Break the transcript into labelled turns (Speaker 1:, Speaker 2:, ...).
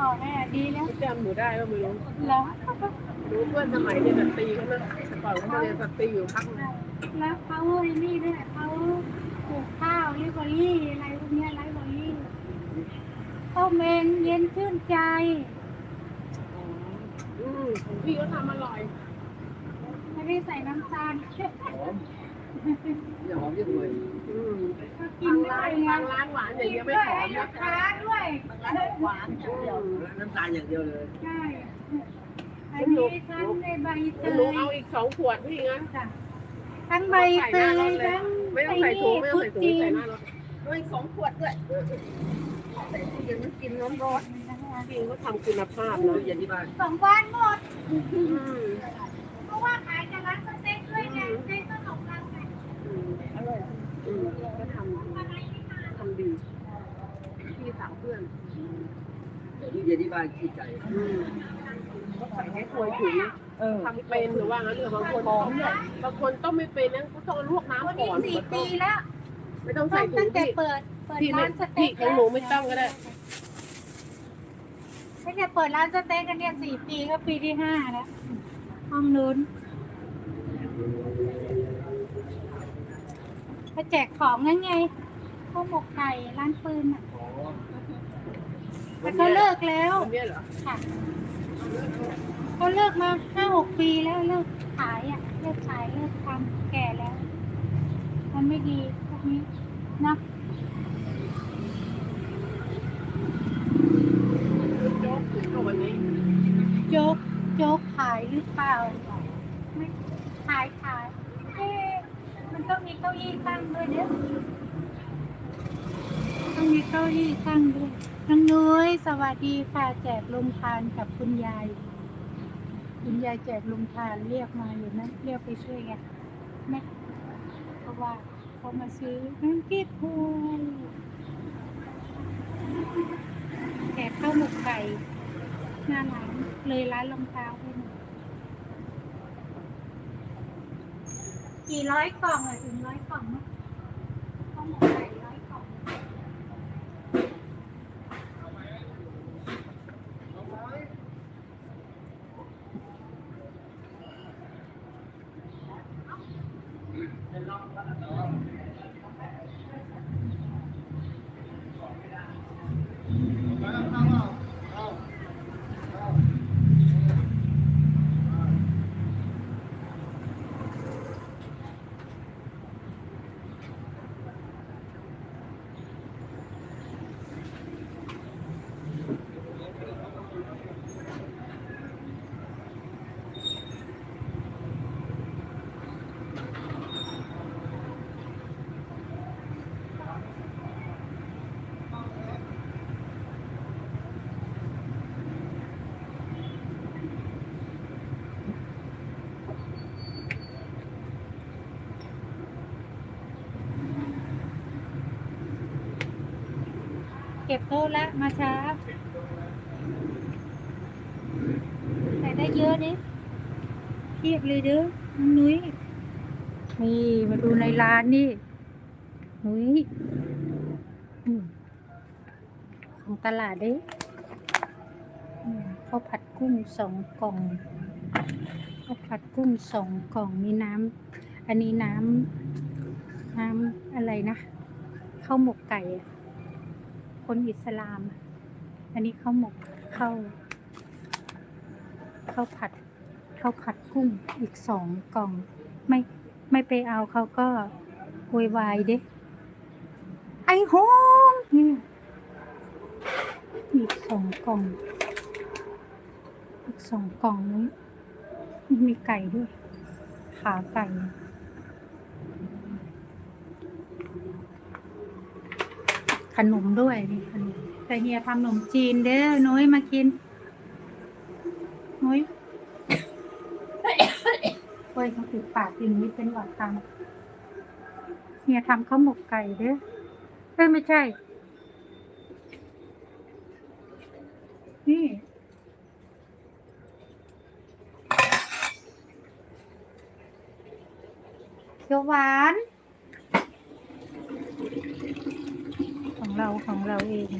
Speaker 1: อ๋อแม่ดีแล้ว
Speaker 2: จำหนูได้ก็ไม่รู้
Speaker 1: แล้ว
Speaker 2: รู้เพื่อนสมัยเรียนสตรีเขานะแต่ก่อนเขามาเรียนสตรีอยู่พักหนึ่ง
Speaker 1: แล้วเขาไอ้นี่ด้วยเขาปลูกข้าวไร่เบอรี่อะไรพวกเนี้ยไรเบอรี่ต้มเองเย็นชื่นใจ
Speaker 2: อืมของพี่เขาทำอร่อย
Speaker 1: ไม่ได้ใส่น้ำตาล
Speaker 3: อย่าหอมเยอะเลย
Speaker 2: อืม
Speaker 1: ก็กิ
Speaker 2: บานง
Speaker 1: ได้
Speaker 2: ร้าน
Speaker 1: ไง
Speaker 2: บางร้านหวานอย่าง
Speaker 1: กิ
Speaker 2: เดี
Speaker 1: น
Speaker 2: ยวไม่
Speaker 1: ด้วย
Speaker 2: หอม
Speaker 1: ให้ลู
Speaker 2: นะ
Speaker 1: กค้าด้วย
Speaker 3: หวานอย่างเดียวน้ำตาลอย่างเดียวเลย
Speaker 1: ใช่อันนี้ทั้งในใบเต
Speaker 2: แล้วหนู
Speaker 1: ย
Speaker 2: เอาอีกสองขวดพี่งั้น
Speaker 1: จ้ะทั้งใบเตยทั้ง
Speaker 2: ไม่ต้องใส่ถุงไม่ต้องใส่ถุง
Speaker 1: จี
Speaker 2: ใส่
Speaker 1: น
Speaker 2: หน้ารถ
Speaker 3: ด้วยสองขวดด้วยใส่ตู้เย็นมันกินน้ำร้อน
Speaker 2: จริงเขาทำคุณภาพ
Speaker 3: ตู้
Speaker 2: นะ
Speaker 3: เย็นที่บ้าน
Speaker 1: สองวันหมด
Speaker 2: อืม
Speaker 1: เพราะว่าขายกับร้านสเต็กด้วยไงสเต็กขนมเราไง
Speaker 2: อืมอร่อยอืมก็ทำทำดีพี่สาวเพื่อน
Speaker 3: ตู้เย็นที่บ้านขี้ใจ
Speaker 2: อืมก็ใส่ให้ควยถุง
Speaker 3: เออ
Speaker 2: ทำเป็นหรือว่างั้นหรือบางคนบางคนต้องไม่เป็นนะก็ต้องลวกน้ำ
Speaker 1: วัน
Speaker 2: ก่
Speaker 1: นี้
Speaker 2: อน
Speaker 1: สี่ปีแล้ว
Speaker 2: ไม่ต้องใส่ถุ
Speaker 1: ตั้
Speaker 2: ง
Speaker 1: งแต่
Speaker 2: พี่
Speaker 1: เปิดเปิด
Speaker 2: พี่ไม่
Speaker 1: ร้านส
Speaker 2: พี่
Speaker 1: เต็ก
Speaker 2: ของหนูไม่ต้องก็ได้
Speaker 1: ตั้งแต่เปิดร้านสเต็กกันเนี่ยสี่ปีก็ปีที่ห้าแล้วห้องนู้นมาแจกของนั่นไงข้าวหมกไก่ร้านปืนอะ แต่เขาเลิกแล้ว
Speaker 2: วันเนี้ยเหรอ
Speaker 1: ค่ะเขาเลิกมาห้าหกปีแล้วเลิกขายอะเลิกขายเลิกทำแก่แล้ว มันไม่ดีพวกนี้นะ
Speaker 2: โจ๊กถึงกับวันนี้
Speaker 1: โจ๊กโจ๊กขายหรือเปล่าไม่ขายขายเอ๊ะมันต้องมีเก้าอี้ตั้งด้วยเด้อต้องมีเก้าอี้ตั้งด้วย น้องนุ้ยสวัสดีค่ะแจกลงทานกับคุณยาย คุณยายแจกลงทานเรียกมาอยู่นะเรียกไปช่วยไงนะเพราะว่าเขามาซื้อน้ำกิ๊บพวยแจกข้าวหมกไก่หน้าร้านเลยร้านรองเท้าไปหน่อยกี่ร้อยกล่องอะถึงร้อยกล่องมั้ง I'm not going to go up. เก็บโต๊ะแล้วมาช้าใส่ได้เยอะดิเทียบเลยเด้อน้องนุ้ยนี่มาดูในร้านนี่นุ้ยของตลาดดิข้าวผัดกุ้งสองกล่องข้าวผัดกุ้งสองกล่องมีน้ำอันนี้น้ำน้ำอะไรนะข้าวหมกไก่อะ คนอิสลาม อันนี้ข้าวหมกข้าวข้าวผัดข้าวผัดกุ้งอีกสองกล่อง ไม่ไม่ไปเอาเขาก็โวยวายเด้ไอโฮงนี่อีกสองกล่อง อีกสองกล่องนี้มีไก่ด้วย ขาไก่ ขนมด้วยนี่ขนมแต่เฮียทำขนมจีนเด้อนุ้ยมากินนุ้ยโอ้ยเขาปิดปากอย่างนี้เป็นหวัดตังเฮียทำข้าวหมกไก่เด้อเอ้ยไม่ใช่ นี่เขียวหวาน ของ เราของเราเอง